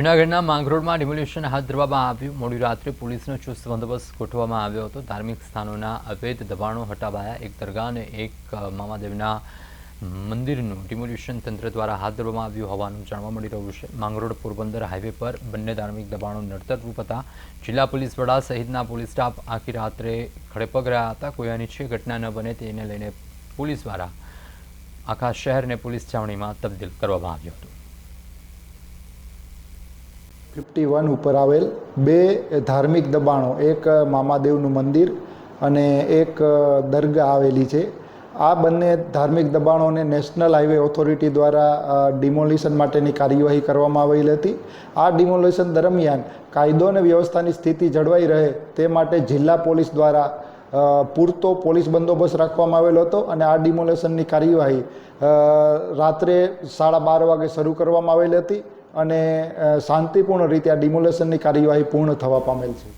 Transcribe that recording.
જૂનાગઢના માંગરોળમાં ડિમોલ્યુશન હાથ ધરવામાં આવ્યું. મોડી રાત્રે પોલીસનો ચુસ્ત બંદોબસ્ત ગોઠવવામાં આવ્યો હતો. ધાર્મિક સ્થાનોના અવૈધ દબાણો હટાવાયા. એક દરગાહ અને એક મામાદેવના મંદિરનું ડિમોલ્યુશન તંત્ર દ્વારા હાથ ધરવામાં આવ્યું હોવાનું જાણવા મળી રહ્યું છે. માંગરોળ પોરબંદર હાઈવે પર બંને ધાર્મિક દબાણો નડતરરૂપ હતા. જિલ્લા પોલીસ વડા સહિતના પોલીસ સ્ટાફ આખી રાત્રે ખડેપગ રહ્યા હતા. કોઈ અનિચ્છીય ઘટના ન બને તેને લઈને પોલીસ દ્વારા આખા શહેરને પોલીસ છાવણીમાં તબદીલ કરવામાં આવ્યું હતું. ફિફ્ટી વન ઉપર આવેલ બે ધાર્મિક દબાણો, એક મામાદેવનું મંદિર અને એક દરગાહ આવેલી છે. આ બંને ધાર્મિક દબાણોને નેશનલ હાઈવે ઓથોરિટી દ્વારા ડિમોલિશન માટેની કાર્યવાહી કરવામાં આવેલી હતી. આ ડિમોલિશન દરમિયાન કાયદો અને વ્યવસ્થાની સ્થિતિ જળવાઈ રહે તે માટે જિલ્લા પોલીસ દ્વારા પૂરતો પોલીસ બંદોબસ્ત રાખવામાં આવેલો હતો અને આ ડિમોલેશનની કાર્યવાહી રાત્રે સાડા બાર વાગે શરૂ કરવામાં આવેલી હતી. અને શાંતિપૂર્ણ રીતે આ ડિમોલેશનની કાર્યવાહી પૂર્ણ થવા પામેલ છે.